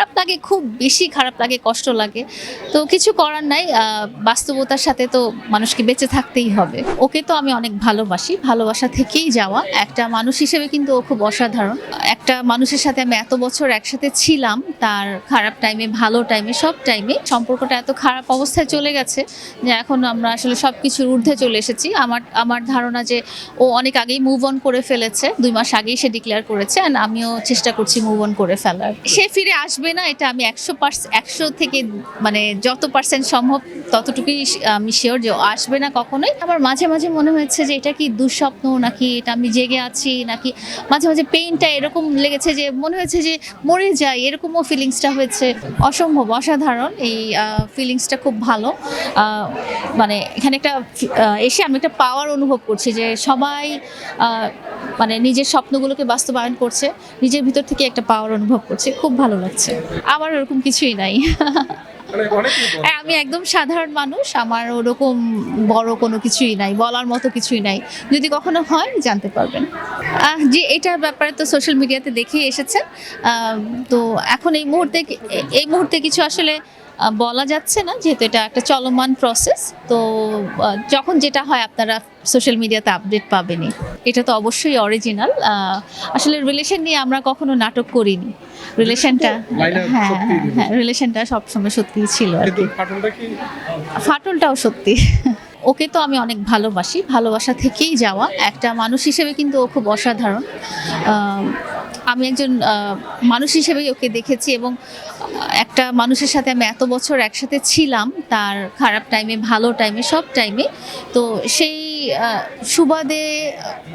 খারাপ লাগে, খুব বেশি খারাপ লাগে, কষ্ট লাগে। তো কিছু করার নাই বাস্তবতার সাথে তো মানুষকে বেঁচে থাকতেই হবে। ওকে তো আমি অনেক ভালোবাসি, ভালোবাসা থেকেই যাওয়া। একটা মানুষ হিসেবে কিন্তু ও খুব অসাধারণ। একটা মানুষের সাথে আমি এত বছর একসাথে ছিলাম, তার খারাপ টাইমে ভালো টাইমে সব টাইমে সম্পর্কটা এত খারাপ অবস্থায় চলে গেছে যে এখন আমরা আসলে সব কিছুর ঊর্ধ্বে চলে এসেছি। আমার আমার ধারণা যে ও অনেক আগেই মুভ অন করে ফেলেছে, দুই মাস আগেই সে ডিক্লেয়ার করেছে অ্যান্ড আমিও চেষ্টা করছি মুভ অন করে ফেলার। সে ফিরে আসবে না, এটা আমি একশো পার্সেন্ট একশো থেকে মানে যত পার্সেন্ট সম্ভব ততটুকুই আমি শিওর যে আসবে না কখনোই। আমার মাঝে মাঝে মনে হয়েছে যে এটা কি দুঃস্বপ্ন নাকি এটা আমি জেগে আছি নাকি মাঝে মাঝে পেইনটা এরকম লেগেছে যে মনে হয়েছে যে মরে যাই, এরকমও ফিলিংসটা হয়েছে। অসম্ভব, অসাধারণ এই ফিলিংসটা খুব ভালো। মানে এখানে একটা এসে আমি একটা পাওয়ার অনুভব করছি যে সবাই মানে নিজের স্বপ্নগুলোকে বাস্তবায়ন করছে নিজের ভিতর থেকে একটা পাওয়ার অনুভব করছে। খুব ভালো লাগছে। আমার ওরকম কিছুই নাই। মানে। হ্যাঁ, আমি একদম সাধারণ মানুষ আমার ওরকম বড় কোনো কিছুই নাই বলার মতো কিছুই নাই। যদি কখনো হয় জানতে পারবেন। যে এটার ব্যাপারে তো সোশ্যাল মিডিয়াতে দেখে এসেছেন। তো এখন এই মুহূর্তে এই মুহূর্তে কিছু আসলে বলা যাচ্ছে না যেহেতু এটা একটা চলমান প্রসেস তো যখন যেটা হয় আপনারা সোশ্যাল মিডিয়াতে আপডেট পাবেনই। এটা তো অবশ্যই অরিজিনাল আসলে রিলেশন নিয়ে আমরা কখনো নাটক করিনি। রিলেশনটা হ্যাঁ হ্যাঁ হ্যাঁ রিলেশনটা সবসময় সত্যিই ছিল আর কি। ফাটলটাও সত্যি। ওকে তো আমি অনেক ভালোবাসি ভালোবাসা থেকেই যাওয়া। একটা মানুষ হিসেবে কিন্তু ও খুব অসাধারণ। আমি একজন মানুষ হিসেবেই ওকে দেখেছি এবং একটা মানুষের সাথে আমি এত বছর একসাথে ছিলাম, তার খারাপ টাইমে ভালো টাইমে সব টাইমে তো সেই সুবাদে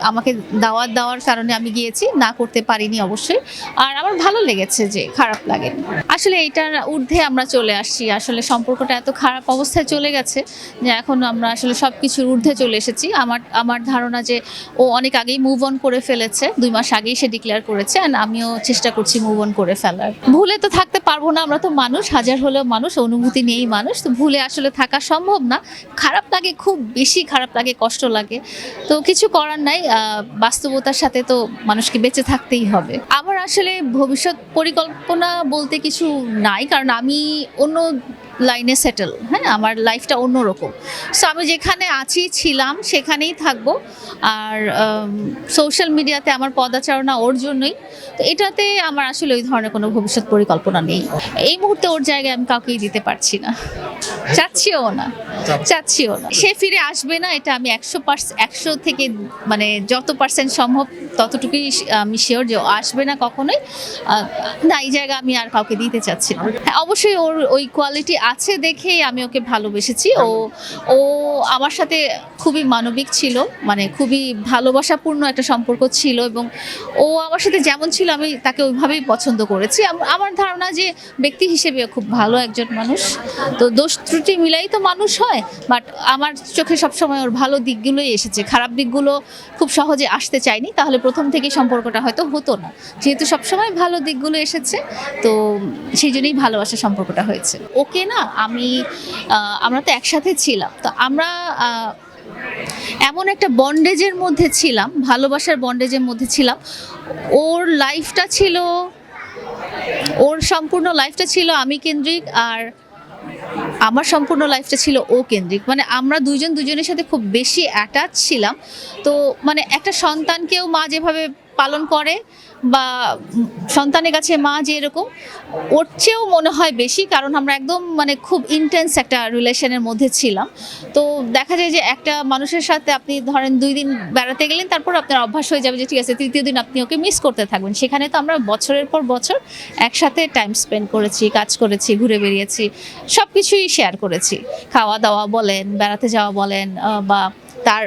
আমাকে দাওয়াত দেওয়ার কারণে আমি গিয়েছি। না করতে পারিনি অবশ্যই। আর আমার ভালো লেগেছে যে খারাপ লাগে। আসলে এটার ঊর্ধ্বে আমরা চলে আসছি। আসলে সম্পর্কটা এত খারাপ অবস্থায় চলে গেছে যে এখন আমরা আসলে সব কিছুর ঊর্ধ্বে চলে এসেছি। আমার আমার ধারণা যে ও অনেক আগেই মুভ অন করে ফেলেছে। দুই মাস আগেই সে ডিক্লেয়ার করেছে অ্যান্ড আমিও চেষ্টা করছি মুভ অন করে ফেলার। ভুলে তো থাকতে পারব না। আমরা তো মানুষ, হাজার হলেও মানুষ, অনুভূতি নিয়েই মানুষ। তো ভুলে আসলে থাকা সম্ভব না। খারাপ লাগে, খুব বেশি খারাপ লাগে, কষ্ট লাগে। তো কিছু করার নাই বাস্তবতার সাথে তো মানুষকে বেঁচে থাকতেই হবে। আমার আসলে ভবিষ্যৎ পরিকল্পনা বলতে কিছু নাই, কারণ আমি অন্য লাইনে সেটেল হ্যাঁ? আমার লাইফটা অন্যরকম। সো আমি যেখানে আছি, ছিলাম, সেখানেই থাকব। আর সোশ্যাল মিডিয়াতে আমার পদাচারণা ওর জন্যই। তো এটাতে আমার আসলে ওই ধরনের কোনো ভবিষ্যৎ পরিকল্পনা নেই। এই মুহূর্তে ওর জায়গায় আমি কাউকেই দিতে পারছি না। চাচ্ছিও না। চাচ্ছিও না। সে ফিরে আসবে না এটা আমি একশো পার্সেন্ট একশো থেকে মানে যত পার্সেন্ট সম্ভব ততটুকুই আমি শিওর যে ও আসবে না কখনোই। না এই জায়গা আমি আর কাউকে দিতে চাচ্ছি না। হ্যাঁ, অবশ্যই ওর ওই কোয়ালিটি আছে দেখেই আমি ওকে ভালোবেসেছি। ও ও আমার সাথে খুবই মানবিক ছিল মানে খুবই ভালোবাসাপূর্ণ একটা সম্পর্ক ছিল এবং ও আমার সাথে যেমন ছিল, আমি তাকে ওইভাবেই পছন্দ করেছি। আমার ধারণা যে ব্যক্তি হিসেবে খুব ভালো একজন মানুষ। তো দোষ ত্রুটি মিলাই তো মানুষ হয় বাট আমার চোখে সবসময় ওর ভালো দিকগুলোই এসেছে। খারাপ দিকগুলো খুব সহজে আসতে চায়নি, তাহলে প্রথম থেকেই সম্পর্কটা হয়তো হতো না। যেহেতু সবসময় ভালো দিকগুলো এসেছে, তো সেই জন্যই ভালোবাসা সম্পর্কটা হয়েছে। ওকে না, আমি আমরা তো একসাথে ছিলাম। তো আমরা এমন একটা বন্ডেজের মধ্যে ছিলাম, ভালোবাসার বন্ডেজের মধ্যে ছিলাম। ওর লাইফটা ছিল, ওর সম্পূর্ণ লাইফটা ছিল আমি কেন্দ্রিক আর আমার সম্পূর্ণ লাইফটা ছিল ও কেন্দ্রিক। মানে আমরা দুইজন দুজনের সাথে খুব বেশি অ্যাটাচ ছিলাম। তো মানে একটা সন্তানকেও মা যেভাবে পালন করে বা সন্তানের কাছে মা যে এরকম, ওর চেয়েও মনে হয় বেশি কারণ আমরা একদম মানে খুব ইন্টেন্স একটা রিলেশনের মধ্যে ছিলাম। তো দেখা যায় যে একটা মানুষের সাথে আপনি ধরেন দুই দিন বেড়াতে গেলেন, তারপর আপনার অভ্যাস হয়ে যাবে যে ঠিক আছে, তৃতীয় দিন আপনি ওকে মিস করতে থাকবেন। সেখানে তো আমরা বছরের পর বছর একসাথে টাইম স্পেন্ড করেছি, কাজ করেছি, ঘুরে বেরিয়েছি সব কিছুই শেয়ার করেছি। খাওয়া দাওয়া বলেন, বেড়াতে যাওয়া বলেন বা তার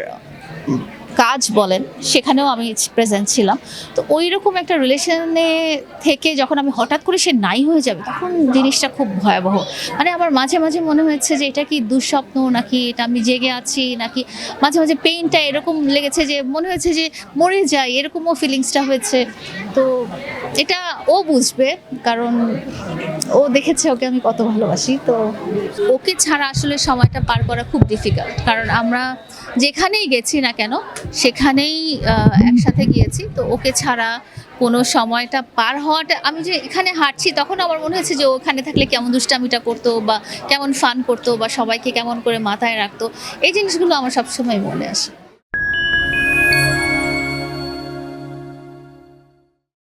কাজ বলেন, সেখানেও আমি প্রেজেন্ট ছিলাম। তো ওই রকম একটা রিলেশনে থেকে যখন আমি হঠাৎ করে সে নাই হয়ে যাবে, তখন জিনিসটা খুব ভয়াবহ। মানে আমার মাঝে মাঝে মনে হয়েছে যে এটা কি দুঃস্বপ্ন নাকি এটা আমি জেগে আছি নাকি মাঝে মাঝে পেইনটা এরকম লেগেছে যে মনে হয়েছে যে মরে যায় এরকমও ফিলিংসটা হয়েছে। তো এটা ও বুঝবে, কারণ ও দেখেছে ওকে আমি কত ভালোবাসি, তো ওকে ছাড়া আসলে সময়টা পার করা খুব ডিফিকাল্ট কারণ আমরা যেখানেই গেছি না কেন, সেখানেই একসাথে গিয়েছি, তো ওকে ছাড়া কোনো সময়টা পার হওয়াটা, আমি যে এখানে হাঁটছি তখন আমার মনে হয়েছে যে ওখানে থাকলে কেমন দুষ্টামিটা করতো বা কেমন ফান করতো বা সবাইকে কেমন করে মাথায় রাখতো, এই জিনিসগুলো আমার সবসময় মনে আসে।